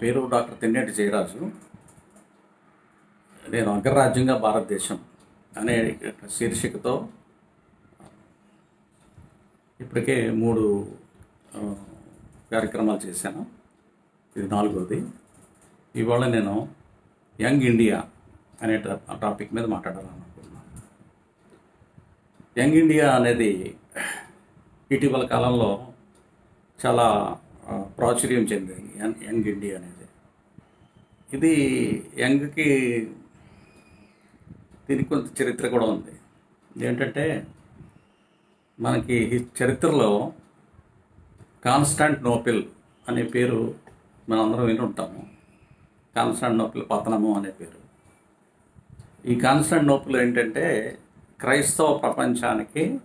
పేరు డాక్టర్ తెన్నేటి జయరాజు. నేను అగ్రరాజ్యంగా భారతదేశం అనే శీర్షికతో ఇప్పటికే మూడు కార్యక్రమాలు చేశాను. ఇది నాలుగోది. ఇవాళ నేను యంగ్ ఇండియా అనే టాపిక్ మీద మాట్లాడాలనుకుంటున్నాను. యంగ్ ఇండియా అనేది ఇటీవల కాలంలో చాలా ప్రాచుర్యం చెందింది. యంగ్ యంగ్ ఇండియా అనేది. ఇది యంగ్కి దీనికి కొంత చరిత్ర కూడా ఉంది. ఏంటంటే మనకి చరిత్రలో కాన్స్టాంట్ నోపిల్ అనే పేరు మనందరం విని ఉంటాము. కాన్స్టాంట్ నోపిల్ పతనము అనే పేరు. ఈ కాన్స్టాంట్ నోపిల్ ఏంటంటే క్రైస్తవ ప్రపంచానికి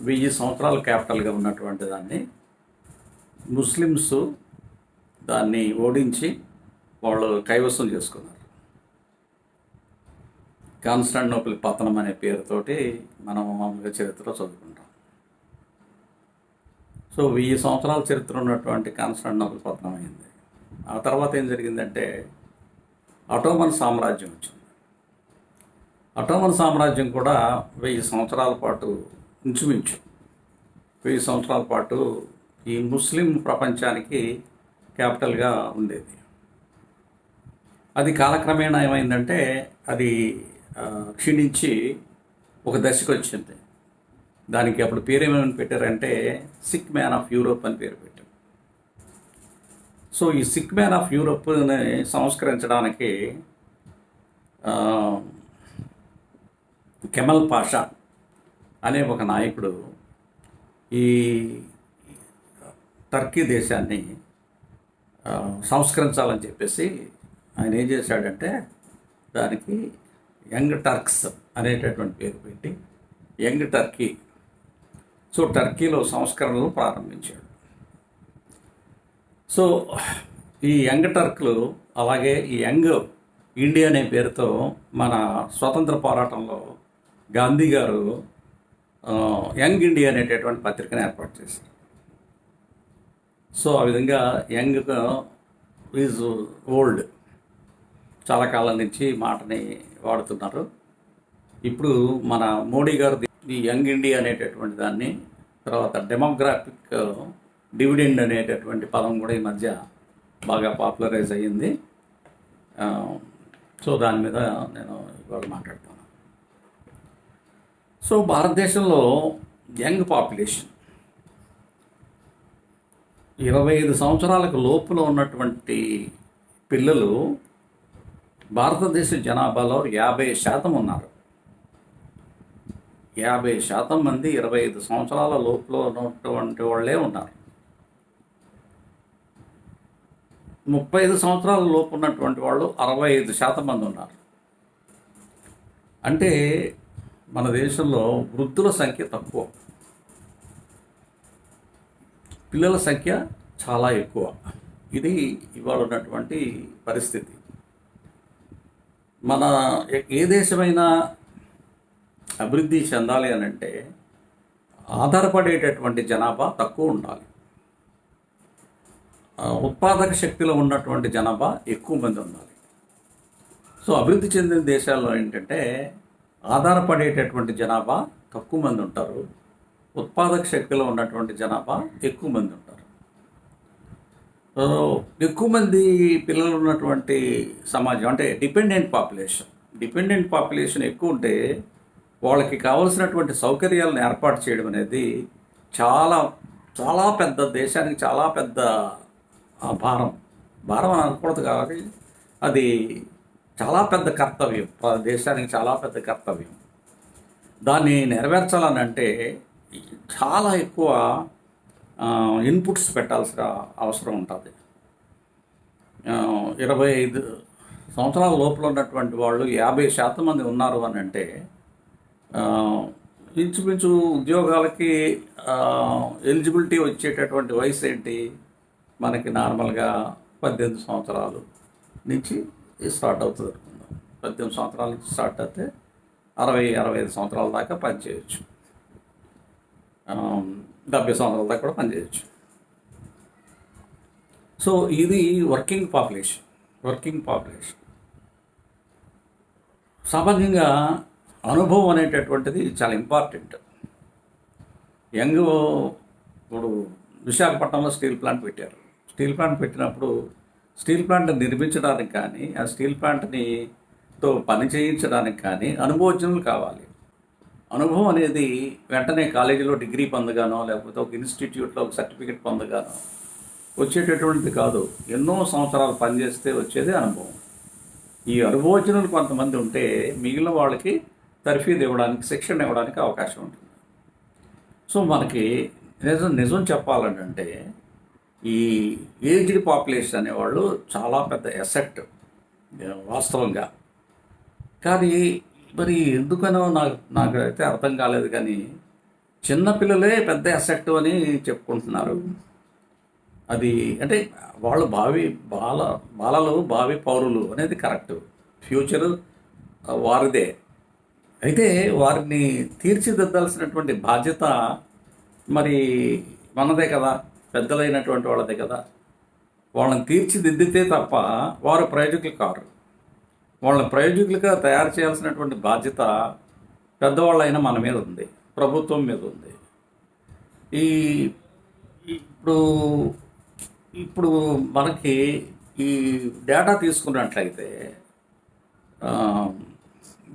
వెయ్యి సంవత్సరాల క్యాపిటల్గా ఉన్నటువంటి దాన్ని ముస్లిమ్స్ దాన్ని ఓడించి వాళ్ళు కైవసం చేసుకున్నారు. కాన్స్టాంటినోపిల్ పతనం అనే పేరుతోటి మనం మామూలుగా చరిత్రలో చదువుకుంటాం. సో వెయ్యి సంవత్సరాల చరిత్ర ఉన్నటువంటి కాన్స్టాంటినోపిల్ పతనం అయింది. ఆ తర్వాత ఏం జరిగిందంటే అటోమన్ సామ్రాజ్యం వచ్చింది. అటోమన్ సామ్రాజ్యం కూడా వెయ్యి సంవత్సరాల పాటు ఇంచుమించు. వెయ్యి సంవత్సరాల పాటు ఈ ముస్లిం ప్రపంచానికి క్యాపిటల్గా ఉండేది. అది కాలక్రమేణా ఏమైందంటే అది క్షీణించి ఒక దశకు వచ్చింది. దానికి అప్పుడు పేరు ఏమేమి పెట్టారంటే సిక్ మ్యాన్ ఆఫ్ యూరోప్ అని పేరు పెట్టారు. సో ఈ సిక్ మ్యాన్ ఆఫ్ యూరోప్ని సంస్కరించడానికి కెమల్ పాషా అనే ఒక నాయకుడు ఈ టర్కీ దేశాన్ని సంస్కరించాలని చెప్పేసి ఆయన ఏం చేశాడంటే దానికి యంగ్ టర్క్స్ అనేటటువంటి పేరు పెట్టి యంగ్ టర్కీ సో టర్కీలో సంస్కరణలు ప్రారంభించాడు. సో ఈ యంగ్ టర్క్లు అలాగే ఈ యంగ్ ఇండియా అనే పేరుతో మన స్వతంత్ర పోరాటంలో గాంధీ గారు యంగ్ ఇండియా అనేటటువంటి పత్రికను ఏర్పాటు చేశారు. సో ఆ విధంగా యంగ్ ఈజ్ ఓల్డ్. చాలా కాలం నుంచి మాటని వాడుతున్నారు. ఇప్పుడు మన మోడీ గారు ఈ యంగ్ ఇండియా అనేటటువంటి దాన్ని తర్వాత డెమోగ్రాఫిక్ డివిడెండ్ అనేటటువంటి పదం కూడా ఈ మధ్య బాగా పాపులరైజ్ అయ్యింది. సో దాని మీద నేను ఇవాళ మాట్లాడతాను సో భారతదేశంలో యంగ్ పాపులేషన్ ఇరవై ఐదు సంవత్సరాలకు లోపులో ఉన్నటువంటి పిల్లలు భారతదేశ జనాభాలో యాభై శాతం ఉన్నారు. యాభై శాతం మంది ఇరవై ఐదు సంవత్సరాల లోపులో ఉన్నటువంటి వాళ్ళే ఉన్నారు. ముప్పై ఐదు సంవత్సరాల లోపు ఉన్నటువంటి వాళ్ళు అరవై ఐదు శాతం మంది ఉన్నారు. అంటే మన దేశంలో వృద్ధుల సంఖ్య తక్కువ. పిల్లల సంఖ్య చాలా ఎక్కువ. ఇది ఇవాళ ఉన్నటువంటి పరిస్థితి. మన ఏ- దేశమైనా అభివృద్ధి చెందాలి అని అంటే ఆధారపడేటటువంటి జనాభా తక్కువ ఉండాలి. ఉత్పాదక శక్తిలో ఉన్నటువంటి జనాభా ఎక్కువ మంది ఉండాలి. సో అభివృద్ధి చెందిన దేశాల్లో ఏంటంటే ఆధారపడేటటువంటి జనాభా తక్కువ మంది ఉంటారు. ఉత్పాదక శక్తిలో ఉన్నటువంటి జనాభా ఎక్కువ మంది ఉంటారు. ఎక్కువ మంది పిల్లలు ఉన్నటువంటి సమాజం అంటే డిపెండెంట్ పాపులేషన్. డిపెండెంట్ పాపులేషన్ ఎక్కువ ఉంటే వాళ్ళకి కావలసినటువంటి సౌకర్యాలను ఏర్పాటు చేయడం అనేది చాలా చాలా పెద్ద దేశానికి చాలా పెద్ద భారం. భారం అని అనకూడదు కాబట్టి అది చాలా పెద్ద కర్తవ్యం. దేశానికి చాలా పెద్ద కర్తవ్యం. దాన్ని నెరవేర్చాలని అంటే చాలా ఎక్కువ ఇన్పుట్స్ పెట్టాల్సిన అవసరం ఉంటుంది. ఇరవై ఐదు సంవత్సరాల లోపల ఉన్నటువంటి వాళ్ళు యాభై శాతం మంది ఉన్నారు అని అంటే ఇంచుమించు ఉద్యోగాలకి ఎలిజిబిలిటీ వచ్చేటటువంటి వయసు ఏంటి? మనకి నార్మల్గా పద్దెనిమిది సంవత్సరాలు నుంచి స్టార్ట్ అవుతుంది అనుకుందాం. పద్దెనిమిది సంవత్సరాల నుంచి స్టార్ట్ అయితే అరవై అరవై ఐదు సంవత్సరాల దాకా పనిచేయచ్చు. డెబ్బై సంవత్సరాల దాకా కూడా పనిచేయచ్చు. సో ఇది వర్కింగ్ పాపులేషన్ వర్కింగ్ పాపులేషన్. సామాన్యంగా అనుభవం అనేటటువంటిది చాలా ఇంపార్టెంట్. యంగ్ ఇప్పుడు విశాఖపట్నంలో స్టీల్ ప్లాంట్ పెట్టారు. స్టీల్ ప్లాంట్ పెట్టినప్పుడు స్టీల్ ప్లాంట్ నిర్మించడానికి కానీ ఆ స్టీల్ ప్లాంట్ని తో పని చేయించడానికి కానీ అనుభవజ్ఞులు కావాలి. అనుభవం అనేది వెంటనే కాలేజీలో డిగ్రీ పొందగానో లేకపోతే ఒక ఇన్స్టిట్యూట్లో ఒక సర్టిఫికెట్ పొందగానో వచ్చేటటువంటిది కాదు. ఎన్నో సంవత్సరాలు పనిచేస్తే వచ్చేది అనుభవం. ఈ అనుభవజ్ఞులు కొంతమంది ఉంటే మిగిలిన వాళ్ళకి తర్ఫీదు ఇవ్వడానికి శిక్షణ ఇవ్వడానికి అవకాశం ఉంటుంది. సో మనకి నిజం నిజం చెప్పాలంటే ఈ ఏజ్డ్ పాపులేషన్ అనేవాళ్ళు చాలా పెద్ద ఎసెట్ వాస్తవంగా. కానీ మరి ఎందుకనో నాకు నాకైతే అర్థం కాలేదు కానీ చిన్నపిల్లలే పెద్ద అసెక్ట్ అని చెప్పుకుంటున్నారు. అది అంటే వాళ్ళు భావి బాల బాలలు భావి పౌరులు అనేది కరెక్ట్ ఫ్యూచర్ వారిదే. అయితే వారిని తీర్చిదిద్దాల్సినటువంటి బాధ్యత మరి మనదే కదా. పెద్దలైనటువంటి వాళ్ళదే కదా. వాళ్ళని తీర్చిదిద్దితే తప్ప వారు ప్రయోజకులు కారు. వాళ్ళని ప్రయోజకులుగా తయారు చేయాల్సినటువంటి బాధ్యత పెద్దవాళ్ళైన మన మీద ఉంది ప్రభుత్వం మీద ఉంది. ఈ ఇప్పుడు ఇప్పుడు మనకి ఈ డేటా తీసుకున్నట్లయితే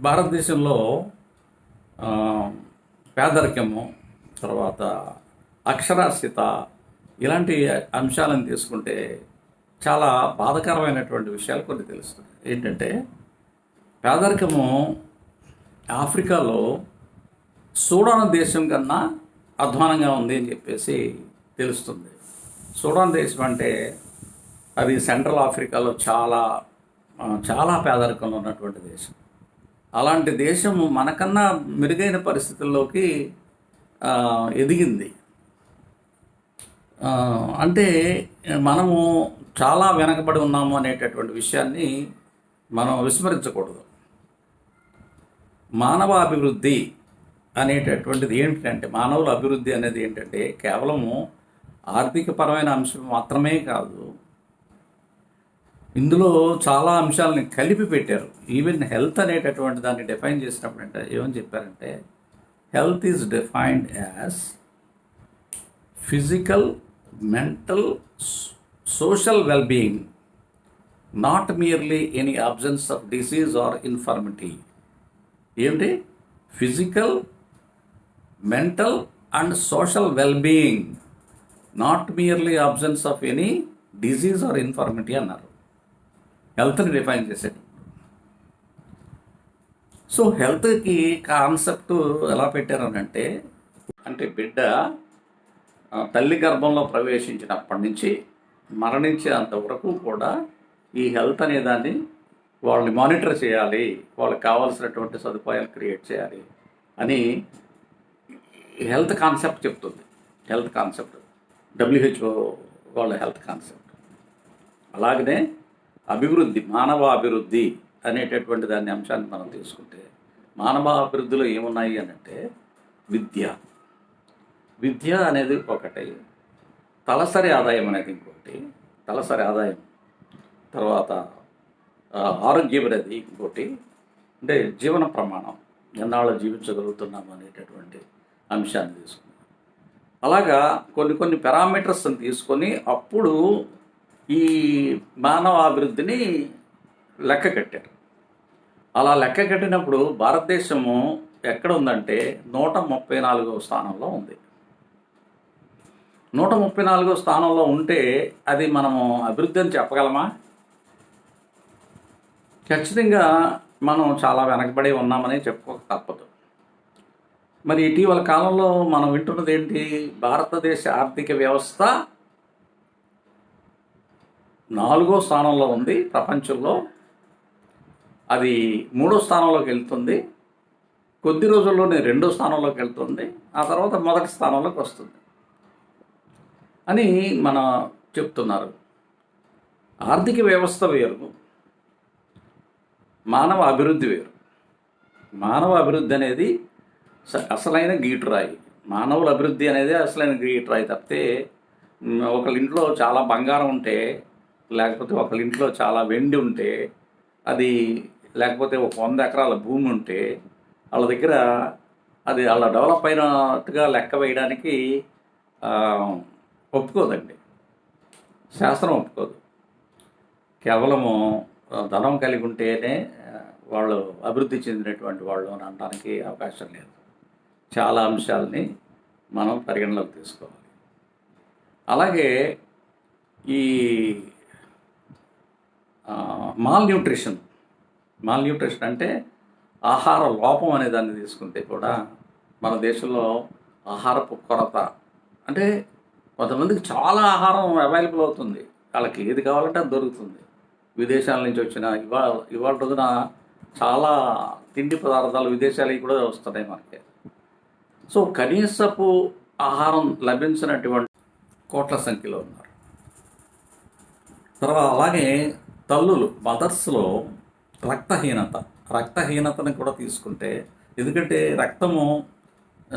భారతదేశంలో పేదరికము తర్వాత అక్షరాస్యత ఇలాంటి అంశాలను తీసుకుంటే చాలా బాధకరమైనటువంటి విషయాలు కొన్ని తెలుస్తున్నాయి. ఏంటంటే పేదరికము ఆఫ్రికాలో సూడాన్ దేశం కన్నా అధ్వానంగా ఉంది అని చెప్పేసి తెలుస్తుంది. సూడాన్ దేశం అంటే అది సెంట్రల్ ఆఫ్రికాలో చాలా చాలా పేదరికంలో ఉన్నటువంటి దేశం. అలాంటి దేశం మనకన్నా మెరుగైన పరిస్థితుల్లోకి ఎదిగింది. అంటే మనము చాలా వెనకబడి ఉన్నాము అనేటటువంటి విషయాన్ని మనం విస్మరించకూడదు. మానవ అభివృద్ధి అనేటటువంటిది ఏంటంటే మానవుల అభివృద్ధి అనేది ఏంటంటే కేవలము ఆర్థికపరమైన అంశం మాత్రమే కాదు ఇందులో చాలా అంశాలని కలిపి పెట్టారు. ఈవెన్ హెల్త్ అనేటటువంటి దాన్ని డిఫైన్ చేసినప్పుడు అంటే ఏమని చెప్పారంటే health is defined as physical mental social wellbeing not merely any absence of disease or infirmity ఏమిటి? Physical mental and social wellbeing not merely absence of any disease or infirmity అన్నారు. హెల్త్ని define చేసేది. So హెల్త్కి concept ఎలా పెట్టారనంటే అంటే బిడ్డ తల్లి గర్భంలో ప్రవేశించినప్పటి నుంచి మరణించేంత వరకు కూడా ఈ హెల్త్ అనే దాన్ని వాళ్ళని మానిటర్ చేయాలి వాళ్ళకి కావాల్సినటువంటి సదుపాయాలు క్రియేట్ చేయాలి అని హెల్త్ కాన్సెప్ట్ చెప్తుంది. Health concept W H O వాళ్ళ హెల్త్ కాన్సెప్ట్ అలాగనే అభివృద్ధి మానవ అభివృద్ధి అనేటటువంటి దాని అంశాన్ని మనం తీసుకుంటే మానవ అభివృద్ధిలో ఏమున్నాయి అని అంటే విద్య. విద్య అనేది ఒకటి. తలసరి ఆదాయం అనేది ఇంకోటి. తలసరి ఆదాయం తర్వాత ఆరోగ్యమైనది ఇంకోటి అంటే జీవన ప్రమాణం ఎన్నాళ్ళు జీవించగలుగుతున్నాము అనేటటువంటి అంశాన్ని తీసుకున్నాం. అలాగా కొన్ని కొన్ని పారామీటర్స్ని తీసుకొని అప్పుడు ఈ మానవ అభివృద్ధిని లెక్క కట్టారు. అలా లెక్క కట్టినప్పుడు భారతదేశము ఎక్కడ ఉందంటే నూట ముప్పై నాలుగవ స్థానంలో ఉంది. నూట ముప్పై నాలుగో స్థానంలో ఉంటే అది మనము అభివృద్ధి అని చెప్పగలమా? ఖచ్చితంగా మనం చాలా వెనకబడి ఉన్నామని చెప్పుకోక తప్పదు. మరి ఇటీవల కాలంలో మనం వింటున్నది ఏంటి? భారతదేశ ఆర్థిక వ్యవస్థ నాలుగో స్థానంలో ఉంది ప్రపంచంలో. అది మూడో స్థానంలోకి వెళ్తుంది. కొద్ది రోజుల్లోనే రెండో స్థానంలోకి వెళ్తుంది. ఆ తర్వాత మొదటి స్థానంలోకి వస్తుంది అని మన చెప్తున్నారు. ఆర్థిక వ్యవస్థ వేరు. మానవ అభివృద్ధి వేరు. మానవ అభివృద్ధి అనేది స- అసలైన గీటురాయి. మానవుల అభివృద్ధి అనేది అసలైన గీటురాయి తప్పితే మ్, ఒకళ్ళ ఇంట్లో చాలా బంగారం ఉంటే లేకపోతే ఒకళ్ళ ఇంట్లో చాలా వెండి ఉంటే అది లేకపోతే ఒక వంద ఎకరాల భూమి ఉంటే వాళ్ళ దగ్గర అది వాళ్ళ డెవలప్ అయినట్టుగా లెక్క వేయడానికి ఒప్పుకోదండి. శాస్త్రం ఒప్పుకోదు. కేవలము ధనం కలిగి ఉంటేనే వాళ్ళు అభివృద్ధి చెందినటువంటి వాళ్ళు అని అనడానికి అవకాశం లేదు. చాలా అంశాలని మనం పరిగణలోకి తీసుకోవాలి. అలాగే ఈ మాల్ న్యూట్రిషన్ మాల్ న్యూట్రిషన్ అంటే ఆహార లోపం అనే దాన్ని తీసుకుంటే కూడా మన దేశంలో ఆహారపు కొరత అంటే కొంతమందికి చాలా ఆహారం అవైలబుల్ అవుతుంది. వాళ్ళకి ఏది కావాలంటే అది దొరుకుతుంది. విదేశాల నుంచి వచ్చిన ఇవాళ ఇవాళ రోజున చాలా తిండి పదార్థాలు విదేశాలకి కూడా వస్తున్నాయి మనకి. సో కనీసపు ఆహారం లభించినటువంటి కోట్ల సంఖ్యలో ఉన్నారు. తర్వాత అలాగే తల్లులు మదర్స్లో రక్తహీనత రక్తహీనతను కూడా తీసుకుంటే ఎందుకంటే రక్తము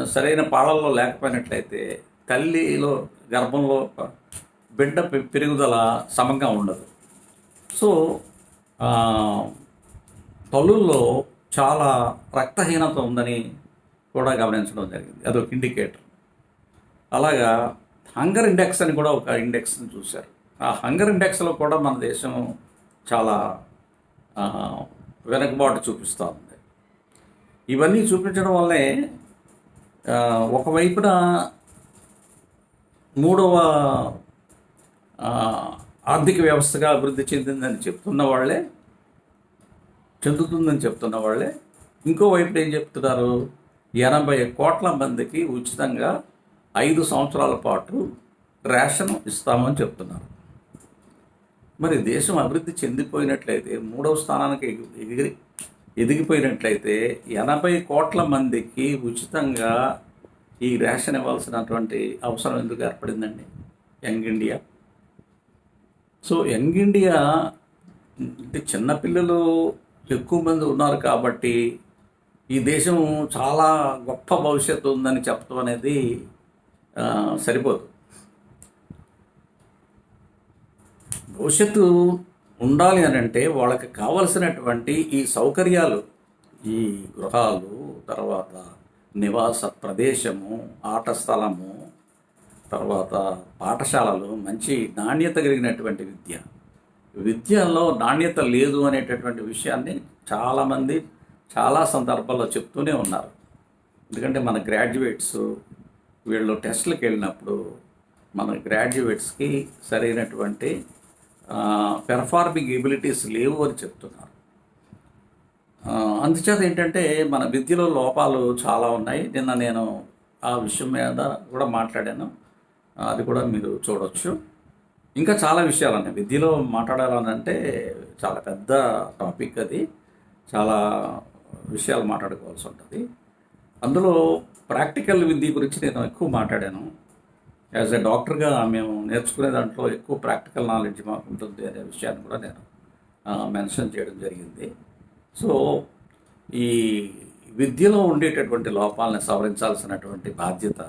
సరైన పాలల్లో లేకపోయినట్లయితే తల్లిలో గర్భంలో బిడ్డ పె- పెరుగుదల సమంగా ఉండదు. సో తల్లుల్లో చాలా రక్తహీనత ఉందని కూడా గమనించడం జరిగింది. అదొక ఇండికేటర్. అలాగా హంగర్ ఇండెక్స్ అని కూడా ఒక ఇండెక్స్ని చూశారు. ఆ హంగర్ ఇండెక్స్లో కూడా మన దేశం చాలా వెనుకబాటు చూపిస్తూ ఉంది. ఇవన్నీ చూపించడం వల్లే ఒకవైపున మూడవ ఆర్థిక వ్యవస్థగా అభివృద్ధి చెందిందని చెప్తున్న వాళ్ళే చెందుతుందని చెప్తున్న వాళ్ళే. ఇంకోవైపు ఏం చెప్తున్నారు? ఎనభై కోట్ల మందికి ఉచితంగా ఐదు సంవత్సరాల పాటు రేషన్ ఇస్తామని చెప్తున్నారు. మరి దేశం అభివృద్ధి చెందిపోయినట్లయితే మూడవ స్థానానికి ఎగిరి ఎదిగిపోయినట్లయితే ఎనభై కోట్ల మందికి ఉచితంగా ఈ రేషన్ ఇవ్వాల్సినటువంటి అవసరం ఎందుకు ఏర్పడిందండి? Young India? So young India అంటే చిన్నపిల్లలు ఎక్కువ మంది ఉన్నారు కాబట్టి ఈ దేశం చాలా గొప్ప భవిష్యత్తు ఉందని చెప్పడం అనేది సరిపోదు. భవిష్యత్తు ఉండాలి అని అంటే వాళ్ళకి కావలసినటువంటి ఈ సౌకర్యాలు ఈ గృహాలు తర్వాత నివాస ప్రదేశము ఆట స్థలము తర్వాత పాఠశాలలు మంచి నాణ్యత కలిగినటువంటి విద్య. విద్యలో నాణ్యత లేదు అనేటటువంటి విషయాన్ని చాలామంది చాలా సందర్భాల్లో చెప్తూనే ఉన్నారు. ఎందుకంటే మన గ్రాడ్యుయేట్స్ వీళ్ళు టెస్ట్లకు వెళ్ళినప్పుడు మన గ్రాడ్యుయేట్స్కి సరైనటువంటి పెర్ఫార్మింగ్ ఎబిలిటీస్ లేవు అని చెప్తున్నారు. అందుచేత ఏంటంటే మన విద్యలో లోపాలు చాలా ఉన్నాయి. నిన్న నేను ఆ విషయం మీద కూడా మాట్లాడాను. అది కూడా మీరు చూడవచ్చు ఇంకా చాలా విషయాలు ఉన్నాయి విద్యలో మాట్లాడాలనంటే చాలా పెద్ద టాపిక్ అది. చాలా విషయాలు మాట్లాడుకోవాల్సి ఉంటుంది. అందులో ప్రాక్టికల్ విద్య గురించి నేను ఎక్కువ మాట్లాడాను. యాజ్ ఎ డాక్టర్గా మేము నేర్చుకునే దాంట్లో ఎక్కువ ప్రాక్టికల్ నాలెడ్జ్ మాకు ఉంటుంది అనే విషయాన్ని కూడా నేను మెన్షన్ చేయడం జరిగింది. సో ఈ విద్యలో ఉండేటటువంటి లోపాలను సవరించాల్సినటువంటి బాధ్యత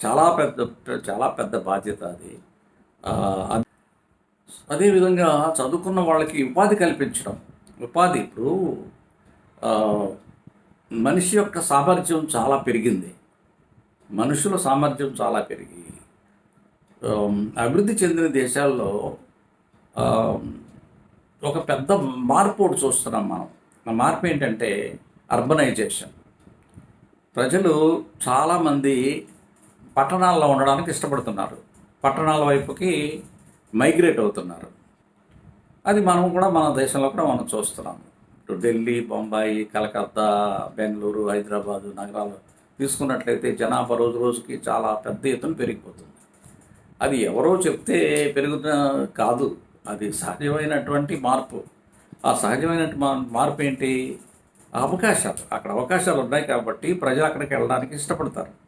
చాలా పెద్ద చాలా పెద్ద బాధ్యత అది. అదేవిధంగా చదువుకున్న వాళ్ళకి ఉపాధి కల్పించడం. ఉపాధి ఇప్పుడు మనిషి యొక్క సామర్థ్యం చాలా పెరిగింది. మనుషుల సామర్థ్యం చాలా పెరిగి అభివృద్ధి చెందిన దేశాల్లో ఒక పెద్ద మార్పు ఒకటి చూస్తున్నాం మనం. ఆ మార్పు ఏంటంటే అర్బనైజేషన్. ప్రజలు చాలామంది పట్టణాల్లో ఉండడానికి ఇష్టపడుతున్నారు. పట్టణాల వైపుకి మైగ్రేట్ అవుతున్నారు. అది మనం కూడా మన దేశంలో కూడా మనం చూస్తున్నాం ఇటు ఢిల్లీ బొంబాయి కలకత్తా బెంగళూరు హైదరాబాదు నగరాలు తీసుకున్నట్లయితే జనాభా రోజు రోజుకి చాలా పెద్ద ఎత్తున పెరిగిపోతుంది. అది ఎవరో చెప్తే పెరుగుతున్న కాదు. అది సహజమైనటువంటి మార్పు. ఆ సహజమైన మార్పు ఏంటి? అవకాశాలు. అక్కడ అవకాశాలు ఉన్నాయి కాబట్టి ప్రజలు అక్కడికి వెళ్ళడానికి ఇష్టపడతారు.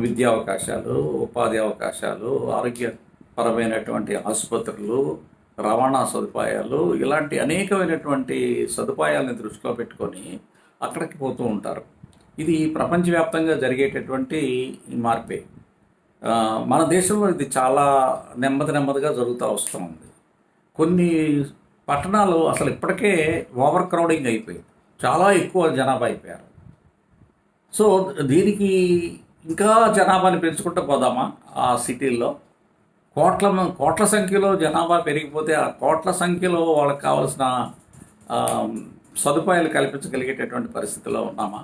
విద్యా అవకాశాలు ఉపాధి అవకాశాలు ఆరోగ్యపరమైనటువంటి ఆసుపత్రులు రవాణా సదుపాయాలు ఇలాంటి అనేకమైనటువంటి సదుపాయాలను దృష్టిలో పెట్టుకొని అక్కడికి పోతూ ఉంటారు. ఇది ప్రపంచవ్యాప్తంగా జరిగేటటువంటి మార్పే. మన దేశంలో ఇది చాలా నెమ్మది నెమ్మదిగా జరుగుతూ వస్తూ ఉంది. కొన్ని పట్టణాలు అసలు ఇప్పటికే ఓవర్ క్రౌడింగ్ అయిపోయింది. చాలా ఎక్కువ జనాభా అయిపోయారు. సో దీనికి ఇంకా జనాభాని పెంచుకుంటూ పోదామా ఆ సిటీల్లో? కోట్ల కోట్ల సంఖ్యలో జనాభా పెరిగిపోతే ఆ కోట్ల సంఖ్యలో వాళ్ళకి కావాల్సిన సదుపాయాలు కల్పించగలిగేటటువంటి పరిస్థితిలో ఉన్నామా?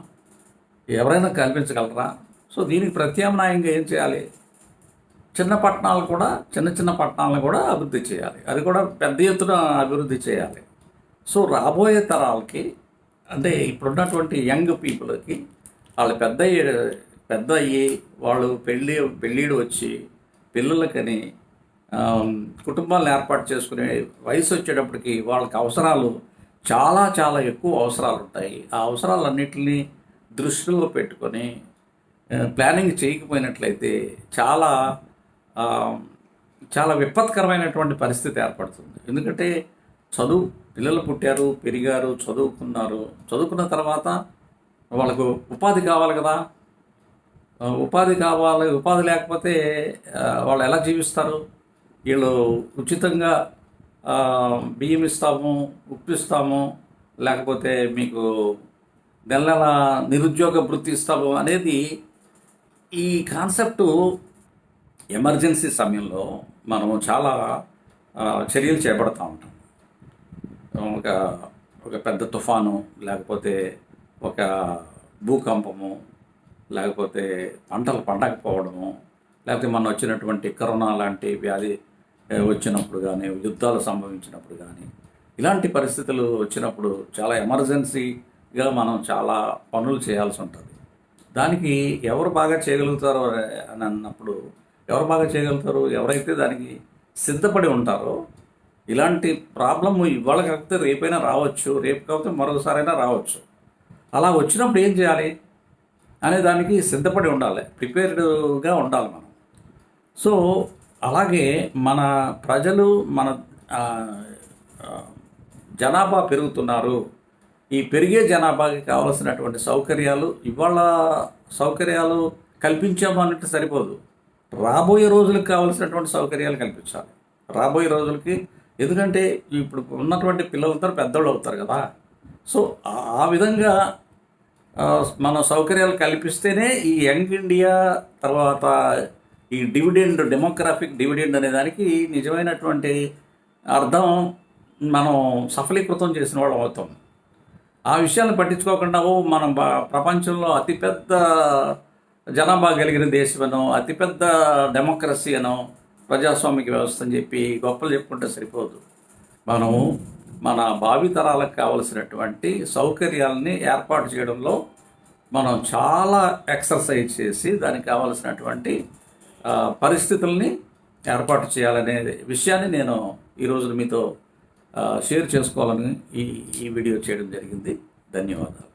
ఎవరైనా కల్పించగలరా? సో దీనికి ప్రత్యామ్నాయంగా ఏం చేయాలి? చిన్న పట్టణాలు కూడా చిన్న చిన్న పట్టణాలను కూడా అభివృద్ధి చేయాలి. అది కూడా పెద్ద ఎత్తున అభివృద్ధి చేయాలి. సో రాబోయే తరాలకి అంటే ఇప్పుడున్నటువంటి యంగ్ పీపుల్కి వాళ్ళు పెద్ద పెద్ద అయ్యి వాళ్ళు పెళ్ళి పెళ్ళిడు వచ్చి పిల్లలకని కుటుంబాలను ఏర్పాటు చేసుకునే వయసు వచ్చేటప్పటికి వాళ్ళకి అవసరాలు చాలా చాలా ఎక్కువ అవసరాలు ఉంటాయి. ఆ అవసరాలన్నింటినీ దృష్టిలో పెట్టుకొని ప్లానింగ్ చేయకపోయినట్లయితే చాలా చాలా విపత్కరమైనటువంటి పరిస్థితి ఏర్పడుతుంది. ఎందుకంటే చదువు పిల్లలు పుట్టారు పెరిగారు చదువుకున్నారు. చదువుకున్న తర్వాత వాళ్ళకు ఉపాధి కావాలి కదా. ఉపాధి కావాలి ఉపాధి లేకపోతే వాళ్ళు ఎలా జీవిస్తారు? వీళ్ళు ఉచితంగా బియ్యం ఇస్తాము ఉప్పు ఇస్తాము లేకపోతే మీకు నెల నెల నిరుద్యోగ వృత్తి ఇస్తాము అనేది ఈ కాన్సెప్టు ఎమర్జెన్సీ సమయంలో మనము చాలా చర్యలు చేపడతా ఉంటాం. ఒక ఒక పెద్ద తుఫాను లేకపోతే ఒక భూకంపము లేకపోతే పంటలు పండకపోవడము లేకపోతే మన వచ్చినటువంటి కరోనా లాంటి వ్యాధి వచ్చినప్పుడు కానీ యుద్ధాలు సంభవించినప్పుడు కానీ ఇలాంటి పరిస్థితులు వచ్చినప్పుడు చాలా ఎమర్జెన్సీగా మనం చాలా పనులు చేయాల్సి ఉంటుంది. దానికి ఎవరు బాగా చేయగలుగుతారో అని అన్నప్పుడు ఎవరు బాగా చేయగలుగుతారు ఎవరైతే దానికి సిద్ధపడి ఉంటారో ఇలాంటి ప్రాబ్లమ్ ఇవాళ కాకపోతే రేపైనా రావచ్చు రేపు కాకపోతే మరొకసారైనా రావచ్చు. అలా వచ్చినప్పుడు ఏం చేయాలి? అనే దానికి సిద్ధపడి ఉండాలి. ప్రిపేర్డ్గా ఉండాలి మనం. సో అలాగే మన ప్రజలు మన జనాభా పెరుగుతున్నారు. ఈ పెరిగే జనాభాకి కావలసినటువంటి సౌకర్యాలు ఇవాళ సౌకర్యాలు కల్పించాము అన్నట్టు సరిపోదు. రాబోయే రోజులకు కావలసినటువంటి సౌకర్యాలు కల్పించాలి. రాబోయే రోజులకి ఎందుకంటే ఇప్పుడు ఉన్నటువంటి పిల్లలతో పెద్దోళ్ళు అవుతారు కదా. సో ఆ- విధంగా మన సౌకర్యాలు కల్పిస్తేనే ఈ యంగ్ ఇండియా తర్వాత ఈ డివిడెండ్ డెమోగ్రాఫిక్ డివిడెండ్ అనే దానికి నిజమైనటువంటి అర్థం మనం సఫలీకృతం చేసిన వాళ్ళం అవుతాం. ఆ విషయాన్ని పట్టించుకోకుండా మనం ప్రపంచంలో అతిపెద్ద జనాభా కలిగిన దేశమనో అతిపెద్ద డెమోక్రసీ అనో ప్రజాస్వామిక వ్యవస్థ అని చెప్పి గొప్పలు చెప్పుకుంటే సరిపోదు. మనము మన భావితరాలకు కావలసినటువంటి సౌకర్యాలని ఏర్పాటు చేయడంలో మనం చాలా ఎక్సర్సైజ్ చేసి దానికి కావలసినటువంటి పరిస్థితుల్ని ఏర్పాటు చేయాలనే విషయాన్ని నేను ఈరోజు మీతో షేర్ చేసుకోవాలని ఈ ఈ వీడియో చేయడం జరిగింది. ధన్యవాదాలు.